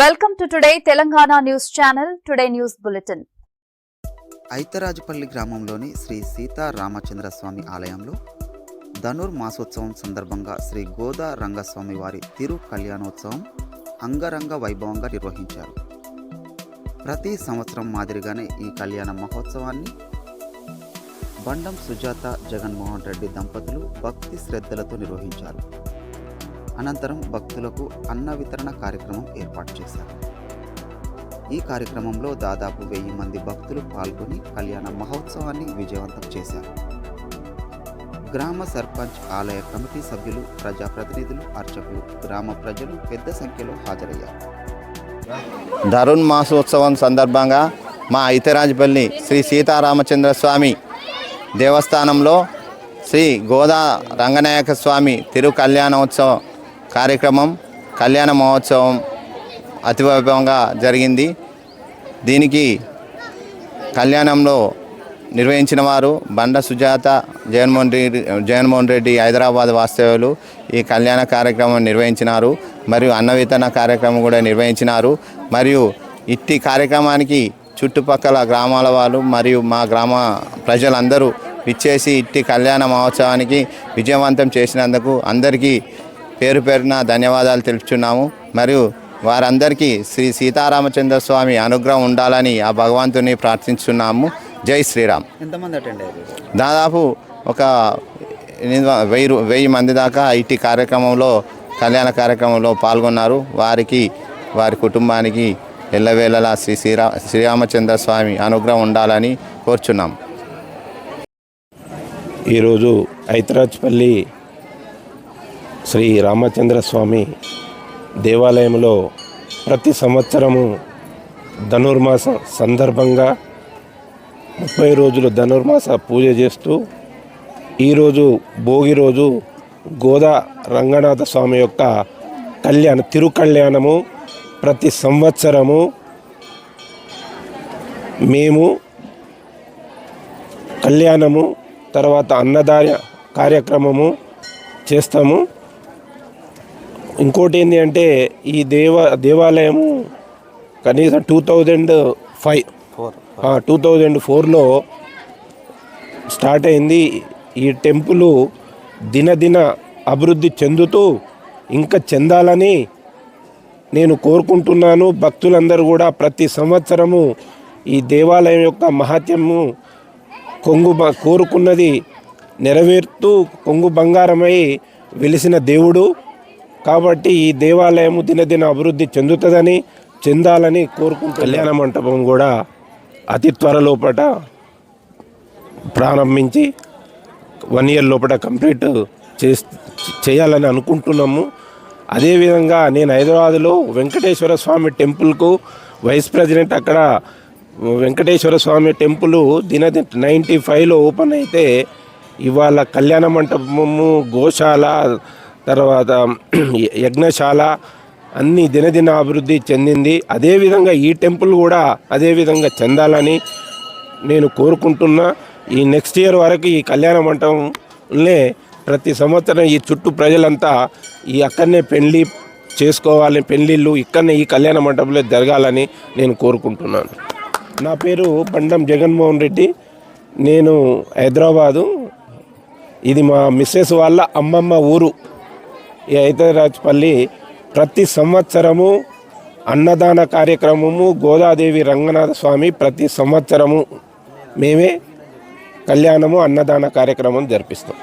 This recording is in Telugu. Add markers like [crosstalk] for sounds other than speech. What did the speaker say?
Welcome to today Telangana news channel today news bulletin Aitharajupalli గ్రామంలోని శ్రీ సీతా రామచంద్ర స్వామి ఆలయంలో ధనుర్ మాసోత్సవం సందర్భంగా శ్రీ గోదా రంగస్వామి వారి తిరు కళ్యాణోత్సవం అంగరంగ వైభవంగా నిర్వహించారు. ప్రతి సంవత్సరం మాదిరిగానే ఈ కళ్యాణ మహోత్సవాన్ని బండం సుజాత జగన్మోహన్ రెడ్డి దంపతులు భక్తి శ్రద్ధలతో నిర్వహించారు. అనంతరం భక్తులకు అన్న వితరణ కార్యక్రమం ఏర్పాటు చేశారు. ఈ కార్యక్రమంలో దాదాపు వెయ్యి మంది భక్తులు పాల్గొని కళ్యాణ మహోత్సవాన్ని విజయవంతం చేశారు. గ్రామ సర్పంచ్ ఆలయ కమిటీ సభ్యులు ప్రజాప్రతినిధులు అర్చకులు గ్రామ ప్రజలు పెద్ద సంఖ్యలో హాజరయ్యారు. ధరుణ్ మాసోత్సవం సందర్భంగా మా ఐతరాజపల్లి శ్రీ సీతారామచంద్ర స్వామి దేవస్థానంలో శ్రీ గోదా రంగనాయక స్వామి తిరు కళ్యాణోత్సవం కార్యక్రమం కళ్యాణ మహోత్సవం అతివైభవంగా జరిగింది. దీనికి కళ్యాణంలో నిర్వహించిన వారు బండ సుజాత జగన్మోహన్ రెడ్డి జగన్మోహన్ రెడ్డి హైదరాబాద్ వాస్తవ్యులు ఈ కళ్యాణ కార్యక్రమం నిర్వహించినారు. మరియు అన్న వితరణ కార్యక్రమం కూడా నిర్వహించినారు. మరియు ఇట్టి కార్యక్రమానికి చుట్టుపక్కల గ్రామాల వాళ్ళు మరియు మా గ్రామ ప్రజలందరూ విచ్చేసి ఇట్టి కళ్యాణ మహోత్సవానికి విజయవంతం చేసినందుకు అందరికీ పేరు పేరున ధన్యవాదాలు తెలుపుచున్నాము. మరియు వారందరికీ శ్రీ సీతారామచంద్ర స్వామి అనుగ్రహం ఉండాలని ఆ భగవంతుని ప్రార్థించున్నాము. జై శ్రీరామ్. ఎంతమంది అటెండ్ అయ్యారు? దాదాపు ఒక వెయ్యి రు- వెయ్యి మంది దాకా ఇట్టి కార్యక్రమంలో కళ్యాణ కార్యక్రమంలో పాల్గొన్నారు. వారికి వారి కుటుంబానికి ఎల్లవేళలా శ్రీ శ్రీరా శ్రీరామచంద్ర స్వామి అనుగ్రహం ఉండాలని కోరుచున్నాం. ఈరోజు ఐతరాజ్పల్లి శ్రీ రామచంద్ర స్వామి దేవాలయంలో ప్రతి సంవత్సరము ధనుర్మాస సందర్భంగా ముప్పై రోజులు ధనుర్మాస పూజ చేస్తూ ఈరోజు భోగి రోజు గోదా రంగనాథ స్వామి యొక్క కళ్యాణ తిరుకళ్యాణము ప్రతి సంవత్సరము మేము కళ్యాణము తర్వాత అన్నదాన కార్యక్రమము చేస్తాము. ఇంకోటి ఏంటి అంటే ఈ దేవ దేవాలయము కనీసం two thousand five. Two thousand ఫోర్లో స్టార్ట్ అయింది. ఈ టెంపుల్ దినదిన అభివృద్ధి చెందుతూ ఇంకా చెందాలని నేను కోరుకుంటున్నాను. భక్తులందరూ కూడా ప్రతి సంవత్సరము ఈ దేవాలయం యొక్క మహత్యము కొంగు కోరుకున్నది నెరవేరుతూ కొంగు బంగారమై వెలిసిన దేవుడు. కాబట్టి ఈ దేవాలయము దినదిన అభివృద్ధి చెందుతుందని చెందాలని కోరుకుంటూ కళ్యాణ మంటపం కూడా అతి త్వరలోపట ప్రారంభించి వన్ ఇయర్ లోపల కంప్లీట్ చే చేయాలని అనుకుంటున్నాము. అదేవిధంగా నేను హైదరాబాద్లో వెంకటేశ్వర స్వామి టెంపుల్కు వైస్ ప్రెసిడెంట్ అక్కడ వెంకటేశ్వర స్వామి టెంపుల్ దిన నైంటీ ఫైవ్లో ఓపెన్ అయితే ఇవాళ కళ్యాణ మంటపము గోశాల తర్వాత [clears throat] యజ్ఞశాల అన్ని దినదిన అభివృద్ధి చెందింది. అదేవిధంగా ఈ టెంపుల్ కూడా అదేవిధంగా చెందాలని నేను కోరుకుంటున్నా. ఈ నెక్స్ట్ ఇయర్ వరకు ఈ కళ్యాణ మంటపంలే ప్రతి సంవత్సరం ఈ చుట్టూ ప్రజలంతా ఈ అక్కడనే పెళ్ళి చేసుకోవాలి పెళ్ళిళ్ళు ఇక్కడనే ఈ కళ్యాణ మంటపంలో జరగాలని నేను కోరుకుంటున్నాను. నా పేరు బండం జగన్మోహన్ రెడ్డి. నేను హైదరాబాదు. ఇది మా మిస్సెస్ వాళ్ళ అమ్మమ్మ ఊరు. ఈ హైదరాజ్పల్లి ప్రతి సంవత్సరము అన్నదాన కార్యక్రమము గోదాదేవి రంగనాథ స్వామి ప్రతి సంవత్సరము మేమే కళ్యాణము అన్నదాన కార్యక్రమం జరిపిస్తాం.